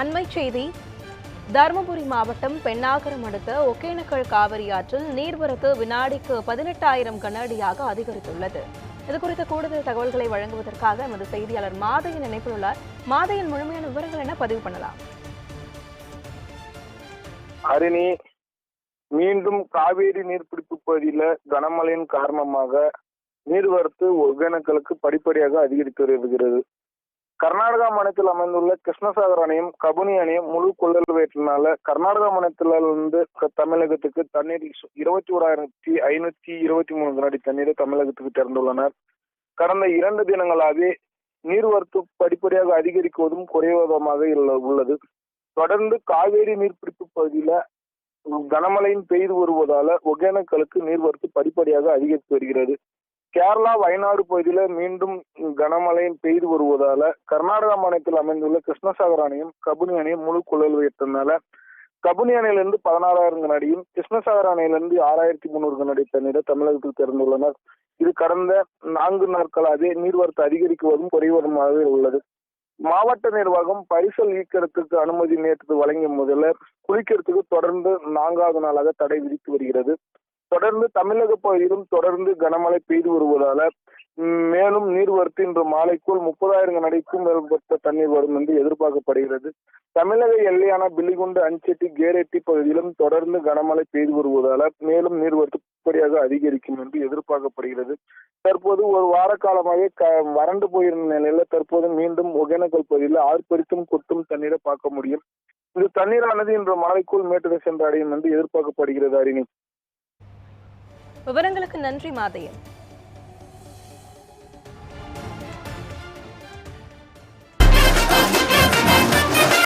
அண்மை செய்தி. தருமபுரி மாவட்டம் பெண்ணாகரம் அடுத்த ஒகேனக்கல் காவிரி ஆற்றில் நீர்வரத்து வினாடிக்கு பதினெட்டாயிரம் கனஅடியாக அதிகரித்துள்ளது. இது குறித்த கூடுதல் தகவல்களை வழங்குவதற்காக எமது செய்தியாளர் மாதையன் இணைப்பில் உள்ளார். மாதையன் முழுமையான விவரங்கள் என பதிவு பண்ணலாம்? அரிணி மீண்டும் காவேரி நீர்பிடிப்பு பகுதியில கனமழையின் காரணமாக நீர்வரத்து ஒகேனக்கலுக்கு படிப்படியாக அதிகரித்து வருகிறது. கர்நாடகா மாநிலத்தில் அமைந்துள்ள கிருஷ்ணசாகர் அணையும் கபுனி அணையும் முழு கொள்ளல் வேற்றினால கர்நாடகா மாநிலத்திலிருந்து இருந்து தமிழகத்துக்கு தண்ணீர் இருபத்தி ஓராயிரத்தி ஐநூத்தி இருபத்தி மூணு கனடி தண்ணீரை தமிழகத்துக்கு திறந்துள்ளனர். கடந்த இரண்டு தினங்களாகவே நீர்வரத்து படிப்படியாக அதிகரிக்குவதும் குறைவதுமாக உள்ளது. தொடர்ந்து காவேரி நீர்பிடிப்பு பகுதியில கனமழையும் பெய்து வருவதால ஒகேனக்கலுக்கு நீர்வரத்து படிப்படியாக அதிகரித்து வருகிறது. கேரளா வயநாடு பகுதியில மீண்டும் கனமழையும் பெய்து வருவதால கர்நாடகா மாநிலத்தில் அமைந்துள்ள கிருஷ்ணசாகர் அணையும் கபுனி அணையும் முழு குழல் வைத்ததுனால கபுனி அணையிலிருந்து பதினாறாயிரம் கனடியும் கிருஷ்ணசாகர் அணையிலிருந்து ஆறாயிரத்தி முந்நூறு கனடி தண்ணீரை தமிழகத்தில் திறந்துள்ளனர். இது கடந்த நான்கு நாட்களாகவே நீர்வரத்து அதிகரிக்குவதும் குறைவதுமாக உள்ளது. மாவட்ட நிர்வாகம் பரிசல் ஈக்கிறதுக்கு அனுமதி நேற்று வழங்கிய முதல்ல குளிக்கிறதுக்கு தொடர்ந்து நான்காவது நாளாக தடை விதித்து வருகிறது. தொடர்ந்து தமிழக பகுதியிலும் தொடர்ந்து கனமழை பெய்து வருவதால மேலும் நீர்வரத்து இன்று மாலைக்குள் முப்பதாயிரம் கனடிக்கும் மேற்பட்ட தண்ணீர் வரும் என்று எதிர்பார்க்கப்படுகிறது. தமிழக எல்லையான பில்லிகுண்டு அஞ்செட்டி கேரெட்டி பகுதியிலும் தொடர்ந்து கனமழை பெய்து வருவதால மேலும் நீர்வரத்து படியாக அதிகரிக்கும் என்று எதிர்பார்க்கப்படுகிறது. தற்போது ஒரு வார காலமாக க வறண்டு போயிருந்த நிலையில தற்போது மீண்டும் ஒகேனக்கல் பகுதியில் ஆர்ப்பரித்தும் கொட்டும் தண்ணீரை பார்க்க முடியும். இந்த தண்ணீரானது இன்று மாலைக்குள் மேட்டூரை சென்றடையும் என்று எதிர்பார்க்கப்படுகிறது அரிணி. விவரங்களுக்கு நன்றி மாதையன்.